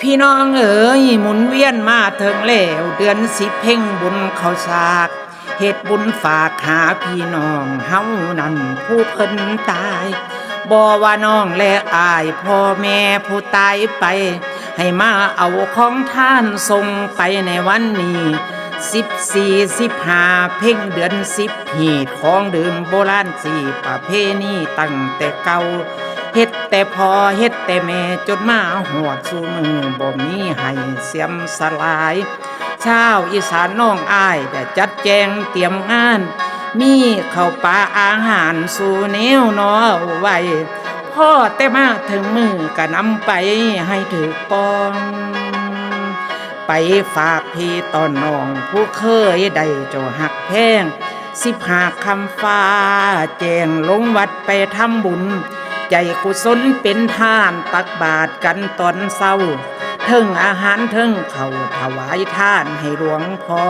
พี่น้องเอ๋ยหมุนเวียนมาเถึงแล้วเดือนสิบเพ่งบุญเขาสากเหตุบุญฝากหาพี่น้องเฮานั่นผู้เพิ่นตายบ่ว่าน้องและอายพ่อแม่ผู้ตายไป ให้มาเอาของท่านส่งไปในวันนี้สิบสี่สิบห้าเพ่งเดือนสิบหีดของดื่มโบราณสี่ประเพณีตั้งแต่เก่า แต่พอเฮ็ดแต่แม่จนมาหวดสู่มือบ่มีให้เสียมสลายชาวอีสานน้องอ้ายได้จัดแจงเตรียมงาน มีข้าวปลาอาหารสู่แนวนอไว้พ่อแต่มาถึงมือก็นำไปให้ถือปอง ไปฝากพี่ตอนน้องผู้เคยได้เจ้าหักแพงสิบหาคำฟ้าแจงลงวัดไปทำบุญ ใจกุศลเป็นทานตักบาตรกันตอนเศร้าเทิงอาหารเทิงเขาถวายทานให้หลวงพ่อ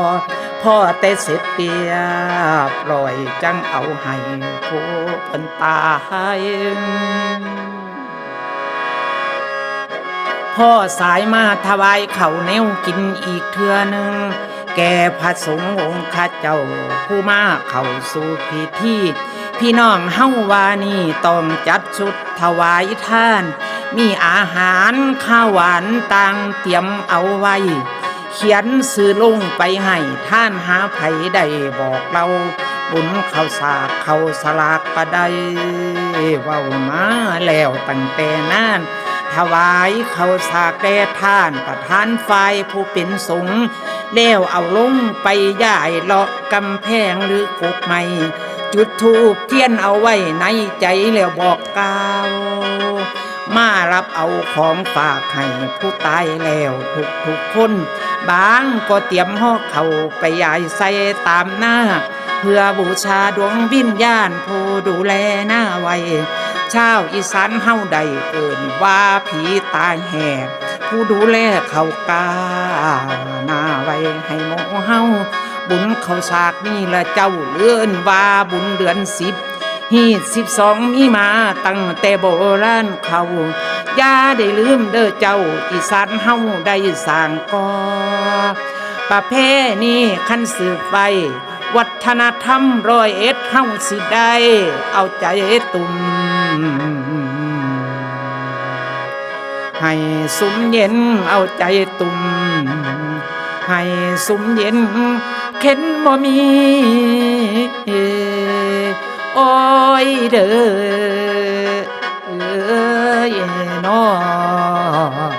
พ่อแต่เสร็จเปียบปล่อยจังเอาให้ผู้เพิ่นตายพ่อสายมาถวายเขาวแนวกินอีกเทือหนึ่งแก่พระสงฆ์องค์ข้าเจ้าผู้มาเข้าสู่พิธี พี่น้องเฮาวานี่ต้องจัดชุดถวายท่าน มีอาหารข้าวหวานต่างเตรียมเอาไว้ เขียนสื่อลงไปให้ท่านหาไผได้บอกเรา บุญเขาสากเขาสลากก็ได้เว้ามาแล้วตั้งแต่นั้นถวายเขาสากแด่ท่านประธานฝ่ายผู้เป็นสงฆ์แล้วเอาลงไปย่ายเลาะกำแพงหรือกกไม้ จุดทูบเทียนเอาไว้ในใจแล้วบอกกล่าวมารับเอาของฝากให้ผู้ตายแล้วทุกทุกคนบางก็เตรียมห่อเขาไปยายใส่ตามหน้า เพื่อบูชาดวงวิญญาณผู้ดูแลหน้าไว้ชาวอีสานเฮาใดเกินว่าผีตายแหกผู้ดูแลเขากาหน้าไว้ให้หมอเฮา บุญเขาสากนี่ละเจ้าเลื่อนว่าบุญเดือนสิบฮีดสิบสองมีมาตั้งแต่โบราณเขาอย่าได้ลืมเด้อเจ้าอีสานเฮาได้สร้างก่อประเพณีคันสืบไปวัฒนธรรมรอยเอ็ดเฮาสิได้ เอาใจตุ่มให้สุมเย็นเอาใจตุ่มให้สุมเย็น เข็นบ่มีโอ้ยเด้อเอ้ยน้อง